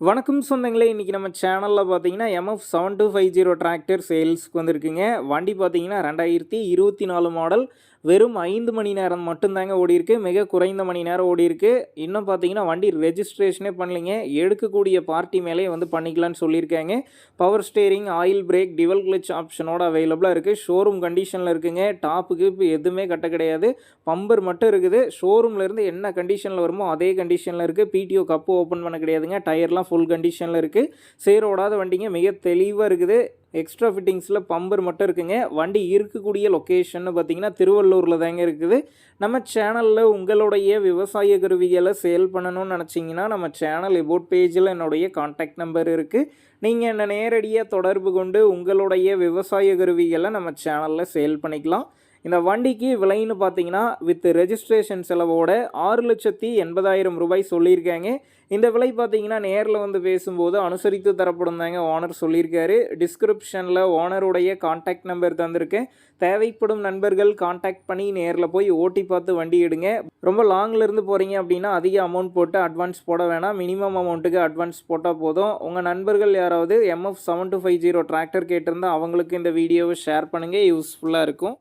வணக்கம் சொந்தங்களே இன்றைக்கி நம்ம சேனலில் பார்த்தீங்கன்னா M F seven two five zero tractor சேல்ஸ்க்கு வந்திருக்குங்க. வண்டி பார்த்தீங்கன்னா ரெண்டாயிரத்தி இருபத்தி நாலு மாடல் வெறும் ஐந்து மணி நேரம் மட்டும்தாங்க ஓடிருக்கு மிக குறைந்த மணி நேரம் ஓடிருக்கு இன்னும் பார்த்தீங்கன்னா வண்டி ரெஜிஸ்ட்ரேஷனே பண்ணலைங்க. எடுக்கக்கூடிய பார்ட்டி மேலே வந்து பண்ணிக்கலாம்னு சொல்லியிருக்காங்க. Power steering oil brake dual clutch ஆப்ஷனோட அவைலபிளாக இருக்குது ஷோரூம் கண்டிஷனில் இருக்குங்க. டாப்புக்கு இப்போ எதுவுமே கட்ட கிடையாது. பம்பர் மட்டும் இருக்குது. ஷோரூம்லேருந்து என்ன கண்டிஷனில் வருமோ அதே கண்டிஷனில் இருக்குது பிடிஓ கப்பு ஓப்பன் பண்ண கிடையாதுங்க. டயர்லாம் ஃபுல் கண்டிஷனில் இருக்குது சேரோடாத வண்டிங்க. மிக தெளிவாக இருக்குது. எக்ஸ்ட்ரா ஃபிட்டிங்ஸில் பம்பர் மட்டும் இருக்குங்க. வண்டி இருக்கக்கூடிய லொக்கேஷன் பார்த்தீங்கன்னா திருவள்ளூரில் தாங்க இருக்குது. நம்ம சேனலில் உங்களுடைய விவசாய கருவிகளை சேல் பண்ணணும்னு நினச்சிங்கன்னா நம்ம சேனல் எபோட் பேஜில் என்னுடைய காண்டாக்ட் நம்பர் இருக்குது நீங்கள் என்னை நேரடியாக தொடர்பு கொண்டு உங்களுடைய விவசாய கருவிகளை நம்ம சேனலில் சேல் பண்ணிக்கலாம். இந்த வண்டிக்கு விலைன்னு பார்த்தீங்கன்னா வித் ரெஜிஸ்ட்ரேஷன் செலவோட ஆறு லட்சத்தி எண்பதாயிரம் ரூபாய் சொல்லியிருக்காங்க. இந்த விலை பார்த்தீங்கன்னா நேரில் வந்து பேசும்போது அனுசரித்து தரப்படும் தாங்க ஓனர் சொல்லியிருக்காரு. டிஸ்கிரிப்ஷனில் ஓனருடைய காண்டாக்ட் நம்பர் தந்திருக்கேன். தேவைப்படும் நண்பர்கள் காண்டாக்ட் பண்ணி நேரில் போய் ஓட்டி பார்த்து வண்டி எடுங்க. ரொம்ப லாங்கில் இருந்து போகிறீங்க அப்படின்னா அதிக அமௌண்ட் போட்டு அட்வான்ஸ் போட வேணாம். மினிமம் அமௌண்ட்டுக்கு அட்வான்ஸ் போட்டால் போதும். உங்கள் நண்பர்கள் யாராவது M F seven two five zero tractor கேட்டிருந்தால் அவங்களுக்கு இந்த வீடியோவை ஷேர் பண்ணுங்கள் யூஸ்ஃபுல்லாக இருக்கும்.